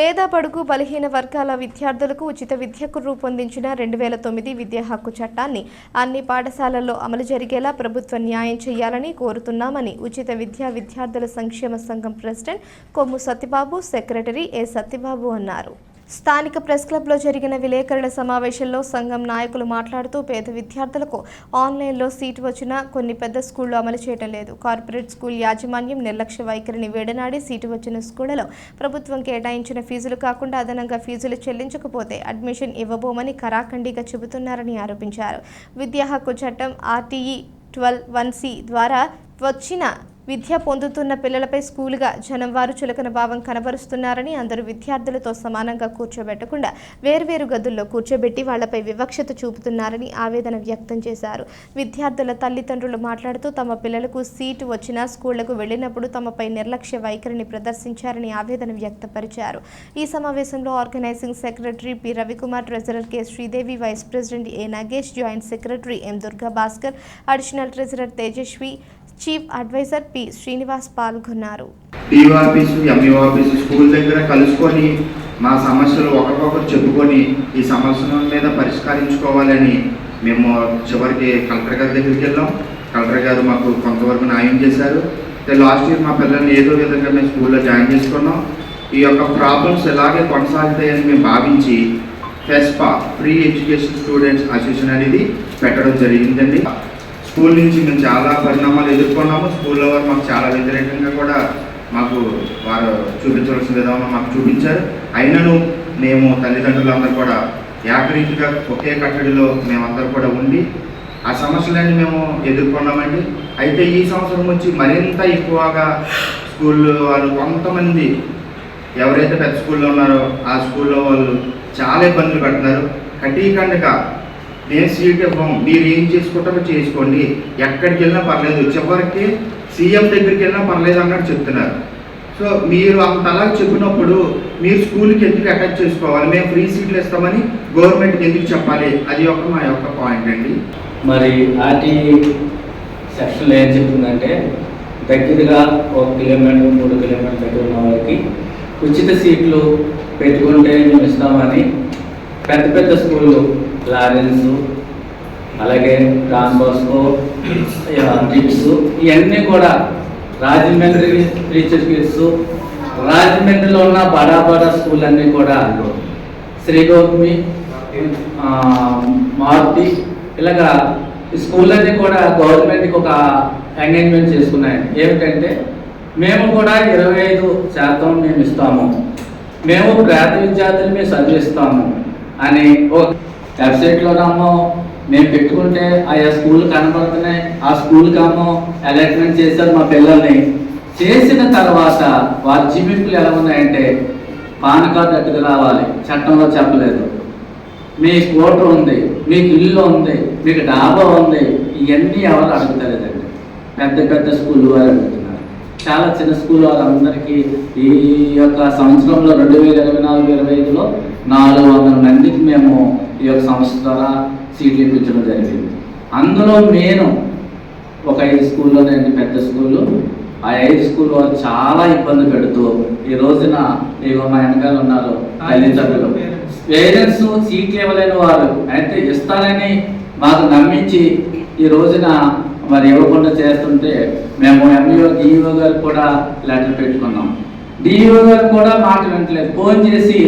పేద బడుగు బలహీన వర్గాల విద్యార్థులకు ఉచిత విద్యకు రూపొందించిన రెండు వేల తొమ్మిది విద్యా హక్కు చట్టాన్ని అన్ని పాఠశాలల్లో అమలు జరిగేలా ప్రభుత్వం న్యాయం చేయాలని కోరుతున్నామని ఉచిత విద్యా విద్యార్థుల సంక్షేమ సంఘం president Kommu Satyababu secretary A Satyababu అన్నారు. స్థానిక ప్రెస్ క్లబ్లో జరిగిన విలేకరుల సమావేశంలో సంఘం నాయకులు మాట్లాడుతూ పేద విద్యార్థులకు ఆన్లైన్లో సీటు వచ్చినా కొన్ని పెద్ద స్కూళ్ళు అమలు చేయడం లేదు. కార్పొరేట్ స్కూల్ యాజమాన్యం నిర్లక్ష్య వైఖరిని వేడనాడి సీటు వచ్చిన స్కూళ్ళలో ప్రభుత్వం కేటాయించిన ఫీజులు కాకుండా అదనంగా ఫీజులు చెల్లించకపోతే అడ్మిషన్ ఇవ్వబోమని కరాఖండిగా చెబుతున్నారని ఆరోపించారు. విద్యా హక్కు చట్టం ఆర్టీఈ ట్వెల్వ్ వన్ సి ద్వారా వచ్చిన విద్య పొందుతున్న పిల్లలపై స్కూలుగా జనం వారు చులకన భావం కనబరుస్తున్నారని అందరూ విద్యార్థులతో సమానంగా కూర్చోబెట్టకుండా వేర్వేరు గదుల్లో కూర్చోబెట్టి వాళ్ళపై వివక్షత చూపుతున్నారని ఆవేదన వ్యక్తం చేశారు. విద్యార్థుల తల్లిదండ్రులు మాట్లాడుతూ తమ పిల్లలకు సీటు వచ్చినా స్కూళ్ళకు వెళ్ళినప్పుడు తమపై నిర్లక్ష్య వైఖరిని ప్రదర్శించారని ఆవేదన వ్యక్తపరిచారు. ఈ సమావేశంలో organising secretary P. Ravikumar treasurer K. Sridevi vice president A. Nagesh joint secretary M. Durga Bhaskar additional treasurer Tejaswi chief advisor P. Srinivas పాల్గొన్నారు. DO office MEO office school దగ్గర కలుసుకొని మా సమస్యలు ఒకరికొకరు చెప్పుకొని ఈ సమస్యల మీద పరిష్కరించుకోవాలని మేము చివరికి కలెక్టర్ గారి దగ్గరికి వెళ్ళాం. కలెక్టర్ గారు మాకు కొంతవరకు న్యాయం చేశారు. లాస్ట్ ఇయర్ మా పిల్లల్ని ఏదో విధంగా మేము స్కూల్లో జాయిన్ చేసుకున్నాం. ఈ యొక్క ప్రాబ్లమ్స్ ఎలాగే కొనసాగుతాయని మేము భావించి FESPA free education students association అనేది పెట్టడం జరిగిందండి. స్కూల్ నుంచి మేము చాలా పరిణామాలు ఎదుర్కొన్నాము. స్కూల్లో వారు మాకు చాలా వ్యతిరేకంగా కూడా మాకు వారు చూపించవలసిన విధానం మాకు చూపించారు. అయినను మేము తల్లిదండ్రులందరూ కూడా ఏకరీతిగా ఒకే కట్టడిలో మేమందరూ కూడా ఉండి ఆ సమస్యలన్నీ మేము ఎదుర్కొన్నామండి. అయితే ఈ సంవత్సరం వచ్చి మరింత ఎక్కువగా స్కూల్లో వాళ్ళు కొంతమంది ఎవరైతే పెద్ద స్కూల్లో ఉన్నారో ఆ స్కూల్లో వాళ్ళు చాలా ఇబ్బందులు పెడుతున్నారు. కటీకండగా నేను సీట్ ఇవ్వం మీరు ఏం చేసుకుంటారో చేసుకోండి. ఎక్కడికి వెళ్ళినా పర్లేదు. చివరికి సీఎం దగ్గరికి వెళ్ళినా పర్లేదు అన్నట్టు చెప్తున్నారు. సో మీరు అంతలా చెప్పినప్పుడు మీరు స్కూల్కి ఎందుకు అటాచ్ చేసుకోవాలి? మేము ఫ్రీ సీట్లు ఇస్తామని గవర్నమెంట్కి ఎందుకు చెప్పాలి? అది ఒక మా యొక్క పాయింట్ అండి. మరి ఆర్టీ సెక్షన్లో ఏం చెప్తుందంటే దగ్గరగా ఒక కిలోమీటర్ మూడు కిలోమీటర్ దగ్గర ఉన్న వాళ్ళకి ఉచిత సీట్లు పెట్టుకుంటే మేము ఇస్తామని పెద్ద పెద్ద స్కూళ్ళు లారెన్స్ అలాగే డాన్ బాస్కో టిప్స్ ఇవన్నీ కూడా రాజమండ్రి టీచర్ కిడ్స్ రాజమండ్రిలో ఉన్న బడా బడా స్కూల్ అన్నీ కూడా శ్రీగౌతమి ఆ, మారుతి ఇలాగా ఈ స్కూల్ అన్నీ కూడా గవర్నమెంట్కి ఒక ఎంగేజ్మెంట్ చేసుకున్నాయి. ఏమిటంటే మేము కూడా ఇరవై ఐదు శాతం మేము ఇస్తాము. మేము పేద విద్యార్థులు మేము చదివిస్తాము. అని ఒక వెబ్సైట్లో వెబ్సైట్లోనేమో మేము పెట్టుకుంటే ఆయా స్కూల్ కనబడుతున్నాయి. ఆ స్కూల్కి కామో అలాట్మెంట్ చేశారు మా పిల్లల్ని. చేసిన తర్వాత వారి జీవింపులు ఎలా ఉన్నాయంటే పాన్ కార్డు అట్టుకు రావాలి. చట్టంలో చెప్పలేదు. మీ కోటర్ ఉంది మీకు ఇల్లు ఉంది మీకు డాబా ఉంది ఇవన్నీ ఎవరు అడుగుతలేదండి. పెద్ద పెద్ద స్కూల్ వారు అడుగుతున్నారు. చాలా చిన్న స్కూల్ వాళ్ళందరికీ ఈ యొక్క సంవత్సరంలో రెండు వేల ఇరవై నాలుగు ఇరవై ఐదులో నాలుగు వందల మందికి మేము ఈ యొక్క సంస్థ ద్వారా సీట్లు ఇప్పించడం జరిగింది. అందులో నేను ఒక ఐదు స్కూల్లోనండి పెద్ద స్కూళ్ళు ఆ ఐదు స్కూల్ వాళ్ళు చాలా ఇబ్బంది పెడుతూ ఈ రోజున ఇగో మా వెనకాల ఉన్నారు తల్లిదండ్రులు పేరెంట్స్ సీట్లు ఇవ్వలేని వారు. అయితే ఇస్తానని మాకు నమ్మించి ఈ రోజున మరి ఇవ్వకుండా చేస్తుంటే మేము ఎంఈఓ డిఈఓ గారు కూడా లెటర్ పెట్టుకున్నాం. డిఈఓ గారు కూడా మాట వినట్లేదు. ఫోన్ చేసి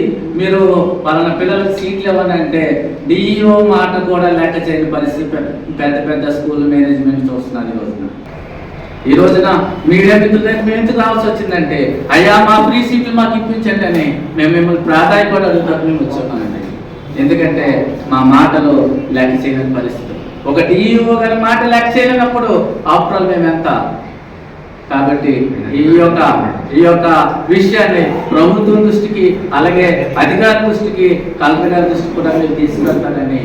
మీరు పలానా పిల్లలకు సీట్లు ఇవ్వని అంటే డిఈఓ మాట కూడా లెక్క చేయని పరిస్థితి పెద్ద పెద్ద స్కూల్ మేనేజ్మెంట్ చూస్తున్నారు ఈ రోజున. ఈ రోజున మీడియా మిత్రుల మేము ఎందుకు రావాల్సి వచ్చిందంటే అయ్యా మా ఫ్రీ సీట్లు మాకు ఇప్పించండి అని మేము మిమ్మల్ని ప్రాధాన్యపడి అడుగుతారు మేము వచ్చున్నామండి ఎందుకంటే మా మాటలు లెక్క చేయని పరిస్థితి. ఒక డిఈఓ గారి మాట లెక్క చేయలేనప్పుడు ఆఫ్టర్ ఆల్ మేము ఎంత కాబట్టి ఈ యొక్క ఈ యొక్క విషయాన్ని ప్రభుత్వం దృష్టికి అలాగే అధికార దృష్టికి కలెక్టర్ గారి దృష్టికి కూడా మీరు తీసుకెళ్తారని